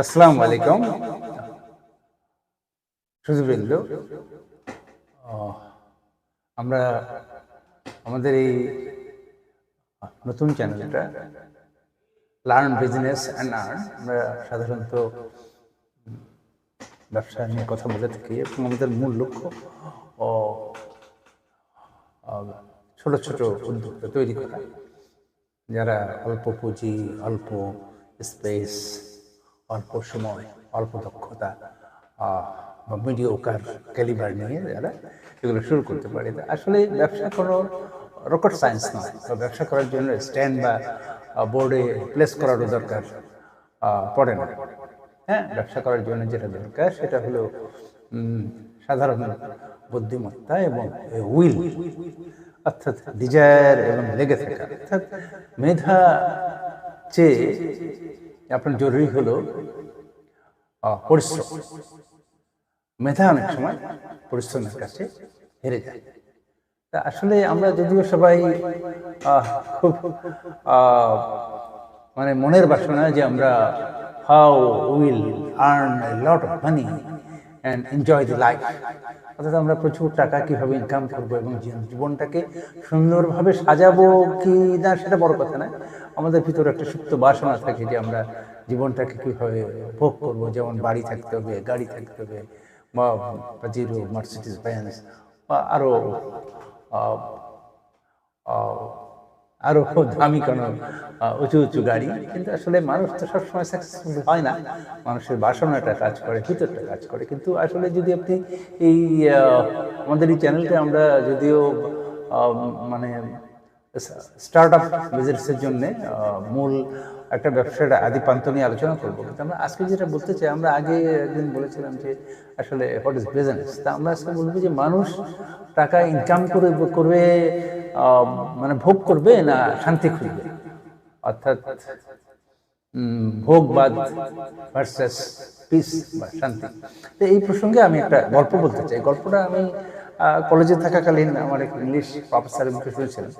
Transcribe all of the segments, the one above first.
আসসালামু আলাইকুম। সুজবৃন্দ আমরা আমাদের এই নতুন চ্যানেলটা লার্ন বিজনেস অ্যান্ড আর্ন আমরা সাধারণত ব্যবসা নিয়ে কথা বলে থাকি এবং আমাদের মূল লক্ষ্য ও ছোট ছোট উদ্যোক্তা তৈরি করা। যারা অল্প পুঁজি, অল্প স্পেস অল্প সময়, অল্প দক্ষতা বা মিডিওকার ক্যালিবার নিয়ে যারা এগুলো শুরু করতে পারে। আসলে ব্যবসা কোনো রকেট সায়েন্স নয়, বা ব্যবসা করার জন্য স্ট্যান্ড বা বোর্ডে প্লেস করারও দরকার পড়ে না। হ্যাঁ ব্যবসা করার জন্য যেটা দরকার সেটা হলো সাধারণ বুদ্ধিমত্তা এবং উইল অর্থাৎ ডিজায়ার এবং লেগে থাকা, অর্থাৎ মেধা চেয়ে আপনার জরুরি হলো পরিশ্রম। মেধা অনেক সময় পরিশ্রমের কাছে হেরে যায়। তা আসলে আমরা যদিও সবাই খুব মানে মনের বাসনা যে আমরা how will earn lot of money and enjoy the life. অর্থাৎ আমরা প্রচুর টাকা কীভাবে ইনকাম করব এবং জীবনটাকে সুন্দরভাবে সাজাবো কি না সেটা বড় কথা না আমাদের ভিতরে একটা সুপ্ত বাসনা থাকে যে আমরা জীবনটাকে কীভাবে ভোগ করব। যেমন বাড়ি থাকতে হবে, গাড়ি থাকতে হবে, বা জিরো মার্সিডিস বেঞ্চ বা আরও খুব দামি কোনো উঁচু উঁচু গাড়ি। কিন্তু আসলে মানুষ তো সবসময় সাকসেসফুল হয় না। মানুষের বাসনাটা কাজ করে, ভিতরটা কাজ করে। কিন্তু আসলে যদি আপনি এই আমাদের এই চ্যানেলটা আমরা যদিও মানে স্টার্ট আপ বিজনেসের জন্য মূল একটা ব্যবসার আদি প্রান্ত নিয়ে আলোচনা করব। কিন্তু আমরা আজকে যেটা বলতে চাই, আমরা আগে একদিন বলেছিলাম যে, আসলে হোয়াট ইজ বিজনেস তা আমরা আজকে বলব যে, মানুষ টাকা ইনকাম করে, করবে মানে ভোগ করবে না শান্তি খুঁজবে? অর্থাৎ ভোগবাদ ভার্সাস পিস বা শান্তি। তো এই প্রসঙ্গে আমি একটা গল্প বলতে চাই। গল্পটা আমি কলেজে থাকাকালীন আমার এক ইংলিশ প্রফেসরের মুখে শুনেছিলাম।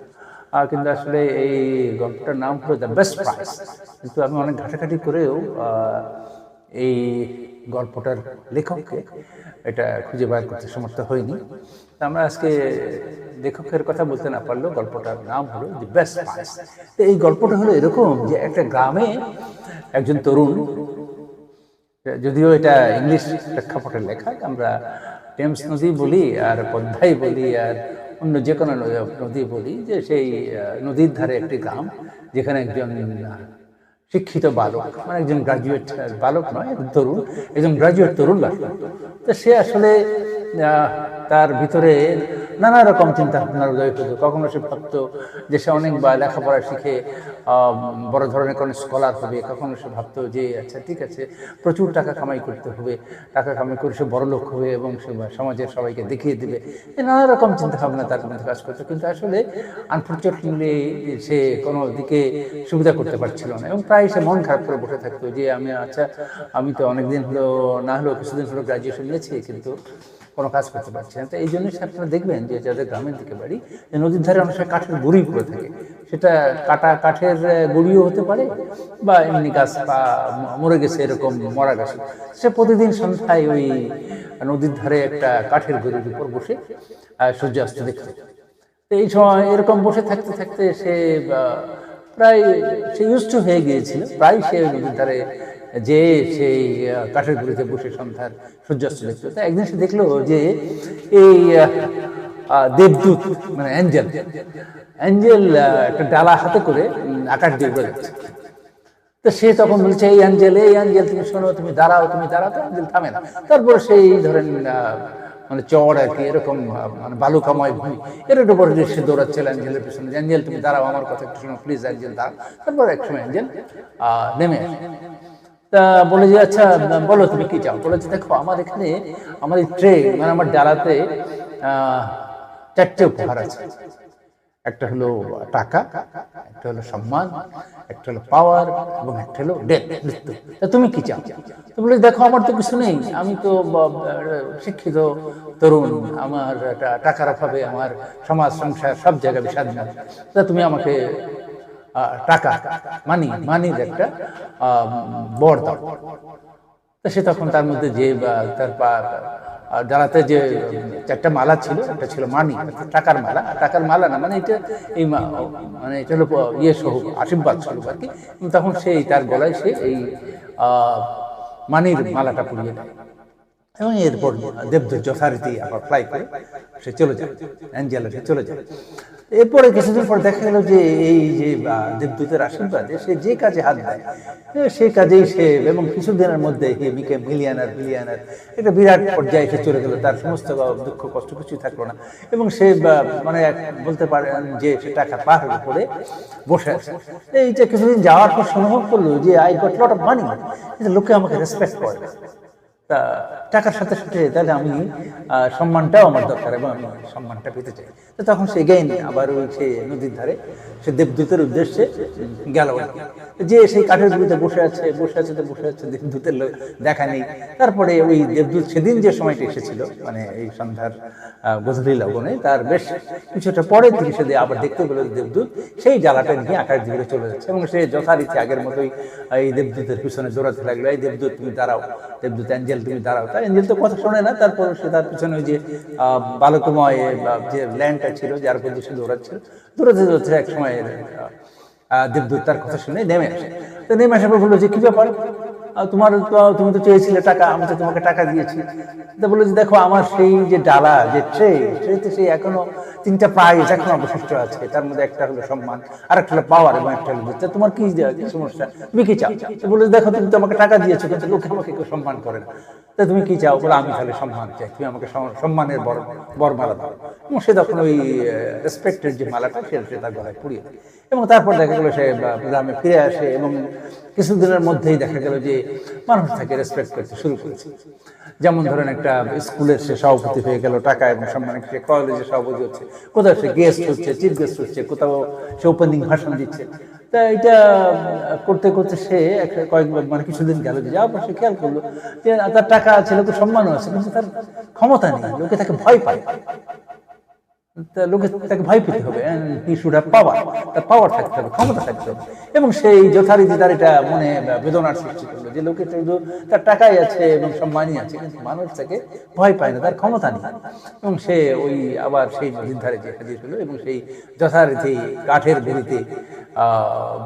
কিন্তু আসলে এই গল্পটার নাম হলো দ্য বেস্ট প্রাইস কিন্তু আমি অনেক ঘাটাঘাটি করেও এই গল্পটার লেখককে এটা খুঁজে বার করতে সমর্থ হয়নি আমরা আজকে লেখকের কথা বলতে না পারলেও গল্পটার নাম হলো দি বেস্ট প্রাইস তো এই গল্পটা হলো এরকম যে একটা গ্রামে একজন তরুণ, যদিও এটা ইংলিশ প্রেক্ষাপটের লেখা, আমরা টেমস নদী বলি আর পদ্মাই বলি আর অন্য যে কোনো নদী বলি যে সেই নদীর ধারে একটি গ্রাম যেখানে একজন শিক্ষিত বালক মানে একজন গ্রাজুয়েট বালক নয় তরুণ, একজন গ্রাজুয়েট তরুণ করত। তো সে আসলে তার ভিতরে নানা রকম চিন্তা ভাবনার উদয় হতো কখনো সে ভাবতো যে সে অনেক বা লেখাপড়া শিখে বড় ধরনের কোনো স্কলার হবে। কখনো সে ভাবতো যে আচ্ছা ঠিক আছে, প্রচুর টাকা কামাই করতে হবে। টাকা কামাই করে সে বড় লোক হবে এবং সে সমাজের সবাইকে দেখিয়ে দেবে। নানা রকম চিন্তা ভাবনা তার মধ্যে কাজ করতো। কিন্তু আসলে আনফর্চুনেটলি সে কোনো দিকে সুবিধা করতে পারছিল না এবং প্রায় সে মন খারাপ করে বসে থাকতো যে, আমি আচ্ছা আমি তো অনেকদিন হলো, না হলেও কিছুদিন হলো গ্রাজুয়েশন নিয়েছি, কিন্তু কোনো কাজ করতে পারছে না। তো এই জন্যই আপনারা দেখবেন যে যাদের গ্রামের দিকে বাড়ি, যে নদীর ধারে অনেক সময় কাঠের গুড়ি পড়ে থাকে। সেটা কাটা, কাঠের গুঁড়িও হতে পারে বা এমনি গাছ ম- মরে গেছে এরকম মরা গেছে। সে প্রতিদিন সন্ধ্যায় ওই নদীর ধারে একটা কাঠের গুঁড়ির উপর বসে সূর্যাস্ত দেখতে তো এই সময় এরকম বসে থাকতে থাকতে সে প্রায় সে ইউজ হয়ে গিয়েছিল। প্রায় সে নদীর ধারে যে সেই কাঠের গুঁড়িতে বসে সন্ধ্যার সূর্যাস্ত দেখতো তা একদিন সে দেখল যে এই দেবদূত মানে অ্যাঞ্জেল অ্যাঞ্জেল একটা ডালা হাতে করে আকাশ দিয়ে উড়ে তো সে তখন বলছে, এই অ্যাঞ্জেল এই অ্যাঞ্জেল, তুমি শোনো, তুমি দাঁড়াও তুমি দাঁড়াও, তো অ্যাঞ্জেল থামে না। তারপর সেই ধরেন মানে চড় আর কি, এরকম মানে বালুকাময় ভূমি, এর একটু বড় সে দৌড়াচ্ছিল অ্যাঞ্জেলের পিছনে অ্যাঞ্জেল, তুমি দাঁড়াও, আমার কথা একটু শোনো, প্লিজ, অ্যাঞ্জেল, দাঁড়াও। তারপর এক সময় অ্যাঞ্জেল নেমে আসে। তা বলে যে আচ্ছা বলো তুমি কি চাও? বলে যে, দেখো, আমার এখানে, আমার ট্রে মানে আমার ডালাতে চারটে উপহার আছে। একটা হলো টাকা, একটা হলো সম্মান, একটা হলো পাওয়ার এবং একটা হলো ডেথ মৃত্যু। তা তুমি কি চাও? তো বলে, দেখো, আমার তো কিছু নেই। আমি তো শিক্ষিত তরুণ। আমার টাকার অভাবে আমার সমাজ, সংসার সব জায়গায় বিষাদ তা তুমি আমাকে টাকা মানি মানির একটা বর দাও সে তখন তার মধ্যে যে তার ডালাতে যে, চারটা মালা ছিল, একটা ছিল মানি টাকার মালা। টাকার মালা না মানে এটা এই মানে এটা হলো ইয়ে সহ, আশীর্বাদ স্বরূপ আর কি। তখন সেই তার গলায় সে এই মানির মালাটা পরিয়ে দেয়। এবং এরপর দেবদূত যথারীতি আবার ফ্লাই করে, সে চলে যায় অ্যাঞ্জেলা সে চলে যায়। এরপরে কিছুদিন পর দেখা গেল যে এই যে দেবদূতের আশীর্বাদে সে যে কাজে হাত দেয় এ, সেই কাজেই সে এবং কিছুদিনের মধ্যে হি বিকে মিলিয়ানার বিলিয়ানার একটা বিরাট পর্যায়ে সে চলে গেল। তার সমস্ত দুঃখ কষ্ট কিছুই থাকল না এবং সে মানে বলতে পারেন যে সে টাকা পাহাড়ের উপরে বসে আছে। এইটা কিছুদিন যাওয়ার পর সে অনুভব করল যে I got lot of money লোকে আমাকে রেসপেক্ট করে। তা, টাকার সাথে সাথে তাহলে আমি সম্মানটাও আমার দরকার এবং আমি সম্মানটা পেতে চাই। তো তখন সে গেইন আবার ওই সে নদীর ধারে, সে দেবদূতের উদ্দেশ্যে গেল যে সেই কাঠের বিরুদ্ধে বসে আছে বসে আছে, তো বসে আছে, দেবদূতের দেখা নেই। তারপরে ওই দেবদূত সেদিন যে সময়টা এসেছিল মানে এই সন্ধ্যার গধূলি লগনে, তার বেশ কিছুটা পরের দিকে সে আবার দেখতে পেল দেবদূত, সেই জ্বালাটা নিয়ে আকাশের দিকে চলে যাচ্ছে এবং সে যথারীতি আগের মতোই এই দেবদূতের পিছনে দৌড়াতে লাগল। এই দেবদূত তুমি দাঁড়াও, দেবদূত অ্যাঞ্জেল তুমি দাঁড়াও। তাই এঞ্জেল তো কথা শোনে না, তারপর সে তার পিছনে ওই যে বালকময় যে ল্যান্ডটা ছিল যার উপর সে দৌড়াচ্ছিল দৌড়াতে দৌড়াতে এক সময় দেবদূত তার কথা শুনে নেমে আসে। তো নেমে আসার পর বলল যে, কি ব্যাপার? তোমার তো, তুমি তো চেয়েছিলে টাকা, আমি তো তোমাকে টাকা দিয়েছি। তা বলল যে, দেখো, আমার সেই যে ডালা, যে ট্রে ট্রেতে সেই এখনও তিনটা প্রাইজ এখনও অবশিষ্ট আছে। তার মধ্যে একটা হলো সম্মান আর একটা হলো পাওয়ার এবং একটা হলো তা তোমার কি সমস্যা? তুমি কি চাও? তো বলে দেখো, তুমি তো আমাকে টাকা দিয়েছ, কিন্তু লোকে আমাকে কেউ সম্মান করে না। তা তুমি কি চাও? বলে আমি তাহলে সম্মান চাই, তুমি আমাকে সম- সম্মানের বর, বরমালা দাও। এবং সে তখন ওই রেসপেক্টের যে মালাটা, সে সে তার গলায় পুড়িয়ে দেয়। এবং তারপর দেখা গেলো সে গ্রামে ফিরে আসে এবং কিছুদিনের মধ্যেই দেখা গেল যে মানুষ তাকে রেসপেক্ট করতে শুরু করেছে। যেমন ধরেন একটা স্কুলের সে সভাপতি হয়ে গেল টাকা এবং সম্মানে সে কলেজে সভাপতি হচ্ছে, কোথাও সে গেস্ট হচ্ছে চিফ গেস্ট হচ্ছে, কোথাও সে ওপেনিং ভাষণ দিচ্ছে। তা এটা করতে করতে সে একটা কয়েক মানে কিছুদিন গেল যে যাওয়ার সে খেয়াল করল যে তার টাকা আছে লোকের সম্মানও আছে, কিন্তু তার ক্ষমতা নেই, লোকে তাকে ভয় পায়। লোকে তাকে ভয় পেতে হবে হি শুড পাওয়ার তার পাওয়ার থাকতে হবে, ক্ষমতা থাকতে হবে। এবং সেই যথারীতি তার এটা মনে বেদনার সৃষ্টি করল যে লোকে শুধু তার টাকাই আছে এবং সম্মানই আছে, কিন্তু মানুষ তাকে ভয় পায় না, তার ক্ষমতা নেই। এবং সে ওই আবার সেই নদীর ধারে যে হাজির হলো এবং সেই যথারীতি কাঠের বেরিতে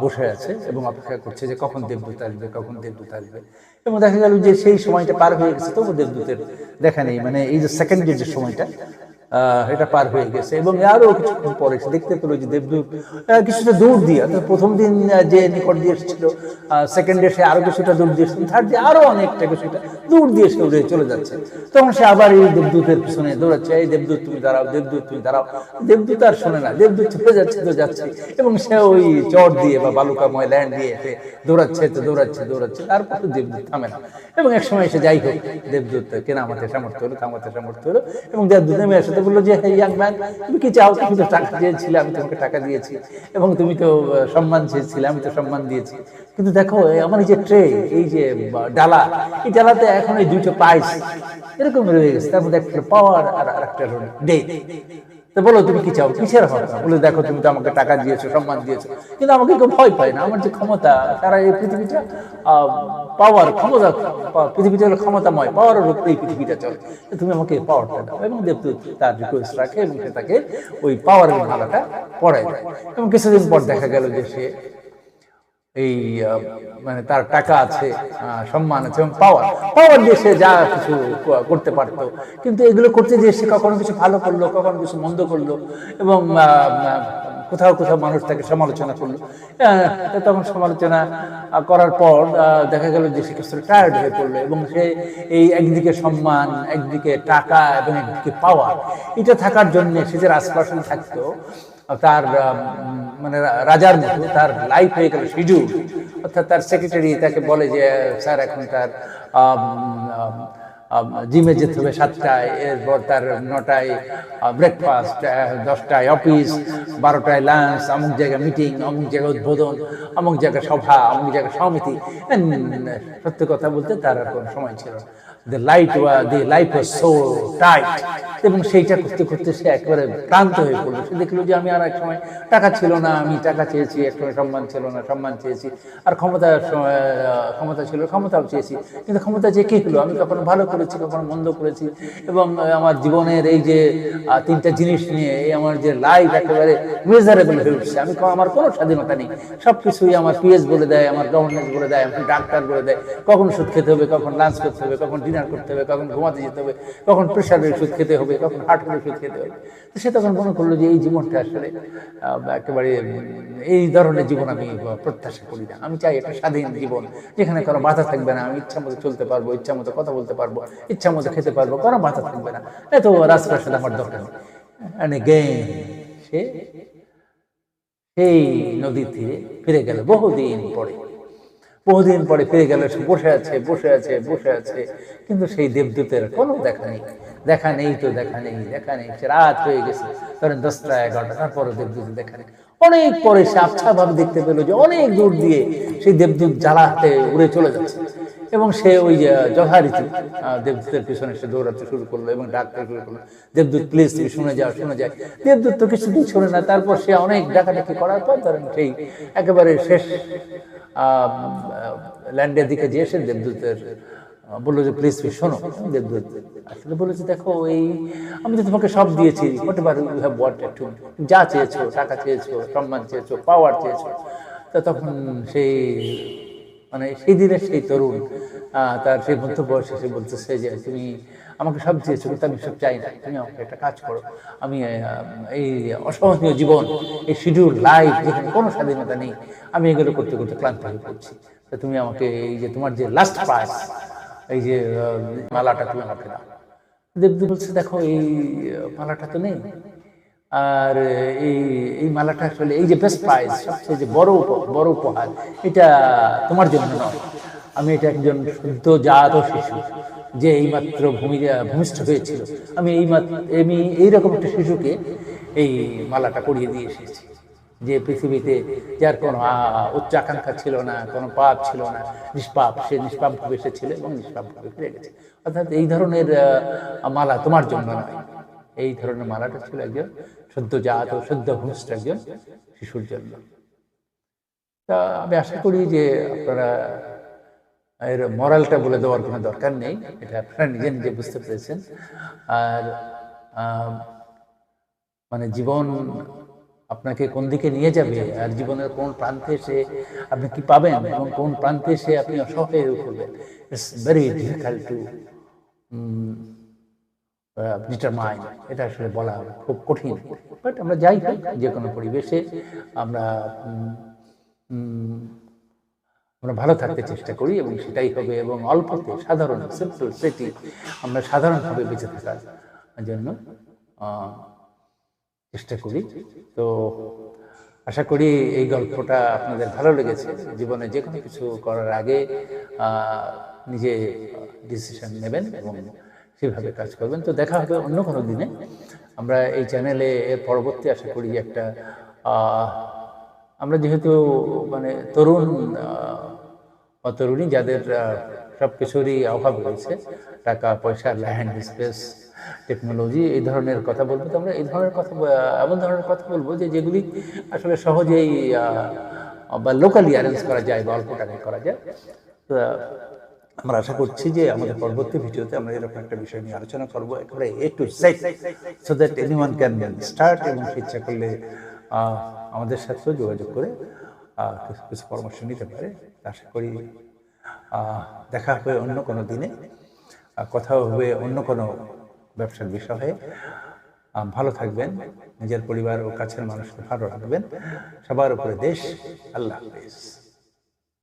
বসে আছে এবং অপেক্ষা করছে যে কখন দেবদূত আসবে, কখন দেবদূত আসবে। এবং দেখা গেল যে সেই সময়টা পার হয়ে গেছে, তবু দেবদূতের দেখা নেই। মানে এই যে সেকেন্ডের যে সময়টা এটা পার হয়ে গেছে। এবং আরও কিছুক্ষণ পরে দেখতে পেল যে দেবদূত কিছুটা দূর দিয়ে, অর্থাৎ প্রথম দিন যে নিকট দিয়ে এসেছিল সেকেন্ড ডে সে আরও কিছুটা দূর দিয়ে থার্ড ডে আরও অনেকটা কিছুটা দূর দিয়ে সে উড়ে চলে যাচ্ছে। তখন সে আবার এই দেবদূতের পিছনে দৌড়াচ্ছে, এই দেবদূত, তুমি দাঁড়াও, দেবদূত, তুমি দাঁড়াও। দেবদূত আর শোনে না, দেবদূত চলে যাচ্ছে, তো যাচ্ছে। এবং সে ওই চট দিয়ে বা বালুকাময় ল্যান্ড দিয়ে সে দৌড়াচ্ছে, তো দৌড়াচ্ছে দৌড়াচ্ছে। তারপর তো দেবদূত থামে না। এবং এক সময় এসে যাই হোক দেবদূত কেনামাতে সামর্থ্য হলো, থামাতে সামর্থ্য হলো। এবং দেবদূত নেমে আসে বলল যে হে ইয়াং ম্যান তুমি কি চাও? তুমি তো টাকা দিয়েছিলে, আমি তোমাকে টাকা দিয়েছি। এবং তুমি তো সম্মান চেয়েছিলে, আমি তো সম্মান দিয়েছি। কিন্তু দেখো আমার এই যে ট্রে এই যে ডালা, এই ডালাতে এখন এই দুইটা পাইস এরকম রয়ে গেছে। তার মধ্যে একটা পাওয়ার আর একটা ডে তো বলো তুমি কি চাও? কিসের হওয়া বলে দেখো, তুমি তো আমাকে টাকা দিয়েছ, সম্মান দিয়েছ। কিন্তু আমাকে কেউ ভয় পায় না। আমার যে ক্ষমতা, তারা এই পৃথিবীটা পাওয়ার ক্ষমতা পৃথিবীটা হলো ক্ষমতাময় পাওয়ার রূপে এই পৃথিবীটা চলে। তুমি আমাকে পাওয়ারটা দাও। এবং দেবদূত তার রিকোয়েস্ট রাখে এবং সে তাকে ওই পাওয়ারের মালাটা পড়ায় দেয়। এবং কিছুদিন পর দেখা গেল যে সে এই মানে তার টাকা আছে সম্মান আছে এবং পাওয়ার পাওয়ার দিয়ে সে যা কিছু করতে পারত। কিন্তু এগুলো করতে গিয়ে সে কখনো কিছু ভালো করল, কখনো কিছু মন্দ করল এবং কোথাও কোথাও মানুষ তাকে সমালোচনা করল। তখন সমালোচনা করার পর দেখা গেল যে কিছু টায়ার্ড হয়ে পড়ল এবং সে এই একদিকে সম্মান, একদিকে টাকা এবং একদিকে পাওয়া এটা থাকার জন্য সে যে রাজপ্রাসাদে থাকতো, তার মানে রাজার মতো তার লাইফ হয়ে গেল শিডিউল অর্থাৎ তার সেক্রেটারি তাকে বলে যে, স্যার, এখন তার জিমে যেতে হবে সাতটায়, এরপর তার নটায় ব্রেকফাস্ট দশটায় অফিস বারোটায় লাঞ্চ অমুক জায়গায় মিটিং অমুক জায়গায় উদ্বোধন অমুক জায়গায় সভা অমুক জায়গায় সমিতি। সত্যি কথা বলতে তার আর কোনো সময় ছিল the light the life was so tight এবং সেইটা করতে করতে সে একেবারে ক্লান্ত হয়ে পড়ল। সে দেখল যে আমি আর এক সময় টাকা ছিল না, আমি টাকা চেয়েছি, এক সময় সম্মান ছিল না, সম্মান চেয়েছি। আর ক্ষমতা ক্ষমতা ছিল, ক্ষমতাও চেয়েছি। কিন্তু ক্ষমতা যে কি হলো? আমি কখনো ভালো করেছি, কখনো মন্দ করেছি এবং আমার জীবনের এই যে তিনটা জিনিস নিয়ে, এই আমার যে লাইফ একেবারে মেজারেবল হয়ে উঠছে। আমি আমার কোনো স্বাধীনতা নেই। সব কিছুই আমার পিএস বলে দেয়, আমার গভর্নেন্স বলে দেয় আমার ডাক্তার বলে দেয়। কখন ওষুধ খেতে হবে, কখন লাঞ্চ করতে হবে, কখন ডিনার করতে হবে, কখন ঘুমাতে যেতে হবে, কখন প্রেশারের ওষুধ খেতে হবে, কখন হার্টের ওষুধ খেতে হবে। তো সে তখন মনে করল যে, এই জীবনটা আসলে একেবারে এই ধরনের জীবন আমি প্রত্যাশা করি না। আমি চাই একটা স্বাধীন জীবন, যেখানে কোনো বাধা থাকবে না, আমি ইচ্ছা মতো চলতে পারব, ইচ্ছা মতো কথা বলতে পারব। ইচ্ছা মতো খেতে পারব কোনো বাধা থাকবে না। এত রাস্তার সাথে আমার দরকার And again, সে সেই নদীর তীরে ফিরে গেল বহুদিন পরে। বহুদিন পরে ফিরে গেল সে বসে আছে বসে আছে বসে আছে। কিন্তু সেই দেবদূতের কোনো দেখা নেই। দেখা নেই তো দেখা নেই দেখা নেই। সে রাত হয়ে গেছে ধরেন দশটা এগারোটা তারপরে দেবদূতের দেখা নেই। অনেক পরে সে আচ্ছা ভাবে দেখতে পেল যে অনেক দূর দিয়ে সেই দেবদূত জ্বালা হাতে উড়ে চলে যাচ্ছে। এবং সে ওই যে যথারীতি দেবদূতের পিছনে সে দৌড়াতে শুরু করল এবং ডাকতে শুরু করল, দেবদূত প্লিজ তুমি শুনে যাও, শুনে যায় দেবদূত তো কিছুদিন শুনে না, তারপর সে অনেক ডাকাডাকি করার পর ধরেন সেই একেবারে শেষ ল্যান্ডের দিকে যেয়ে সে দেবদূতের বলল যে প্লিজ তুমি শোনো। দেবদূত আসলে বলেছে দেখো, এই, আমি তো তোমাকে সব দিয়েছি whatever you have what একটু যা চেয়েছো, টাকা চেয়েছো, সম্মান চেয়েছো পাওয়ার চেয়েছো। তা তখন সেই মানে সেই দিনের সেই তরুণ তার সেই মন্তব্য সে বলতেছে যে, তুমি আমাকে সব দিয়েছ, কিন্তু আমি সব চাই না। তুমি আমাকে একটা কাজ করো। আমি এই অসহনীয় জীবন, এই শিডিউল লাইফ যেখানে কোনো স্বাধীনতা নেই, আমি এগুলো করতে করতে ক্লান্ত হয়ে পড়ছি। তা তুমি আমাকে এই যে তোমার যে লাস্ট প্রাইস এই যে মালাটা তুমি আমাকে দাও। দেবদূত বলছে, দেখো, এই মালাটা তো নেই। আর এই এই মালাটা আসলে এই যে বেস্ট প্রাইজ সবচেয়ে যে বড় বড় উপহার, এটা তোমার জন্য নয়। আমি এটা একজন শুদ্ধ জাত শিশু, যে এইমাত্র ভূমি, ভূমিষ্ঠ হয়েছিল। আমি এই আমি এইরকম একটা শিশুকে এই মালাটা করিয়ে দিয়ে এসেছি, যে পৃথিবীতে যার কোনো উচ্চ আকাঙ্ক্ষা ছিল না, কোনো পাপ ছিল না, নিষ্পাপ, সে নিষ্পাপভাবে এসেছিল এবং নিষ্পাপভাবে ফিরে গেছে। অর্থাৎ এই ধরনের মালা তোমার জন্য নয়। এই ধরনের মালাটা ছিল একজন সদ্যজাত ও সদ্য ভূমিষ্ঠ একজন শিশুর জন্য। তা আমি আশা করি যে আপনারা এর মরালটা বলে দেওয়ার কোনো দরকার নেই, এটা আপনারা নিজে নিজে বুঝতে পেরেছেন। আর মানে জীবন আপনাকে কোন দিকে নিয়ে যাবে আর জীবনের কোন প্রান্তে এসে আপনি কি পাবেন এবং কোন প্রান্তে এসে আপনি অসহায় হয়ে পড়বেন it's very difficult to determine এটা আসলে বলা খুব কঠিন। বাট আমরা যাই হোক, যে কোনো পরিবেশে আমরা আমরা ভালো থাকতে চেষ্টা করি এবং সেটাই হবে এবং অল্পতে, সাধারণ সিম্পল সেটি আমরা সাধারণভাবে বেঁচে থাকার জন্য চেষ্টা করি। তো আশা করি এই গল্পটা আপনাদের ভালো লেগেছে। জীবনে যে কোনো কিছু করার আগে নিজে ডিসিশন নেবেন এবং সেভাবে কাজ করবেন। তো দেখা হবে অন্য কোনো দিনে। আমরা এই চ্যানেলে এর পরবর্তী আশা করি একটা আমরা যেহেতু মানে তরুণ তরুণী যাদের সব কিছুরই অভাব রয়েছে, টাকা, পয়সা ল্যান্ড স্পেস টেকনোলজি এই ধরনের কথা বলব। তো আমরা এই ধরনের কথা এমন ধরনের কথা বলব যে যেগুলি আসলে সহজেই বা লোকালি অ্যারেঞ্জ করা যায় বা অল্প টাকায় করা যায়। আমরা আশা করছি যে আমাদের পরবর্তী ভিডিওতে আমরা এরকম একটা বিষয় নিয়ে আলোচনা করব, একেবারে A to Z so that anyone can start এবং ইচ্ছা করলে আমাদের সাথেও যোগাযোগ করে কিছু কিছু পরামর্শ নিতে পারে। আশা করি দেখা হবে অন্য কোনো দিনে কথা হবে অন্য কোনো ব্যবসার বিষয়ে। ভালো থাকবেন, নিজের পরিবার ও কাছের মানুষকে ভালো রাখবেন। সবার উপরে দেশ, আল্লাহ হাফেজ।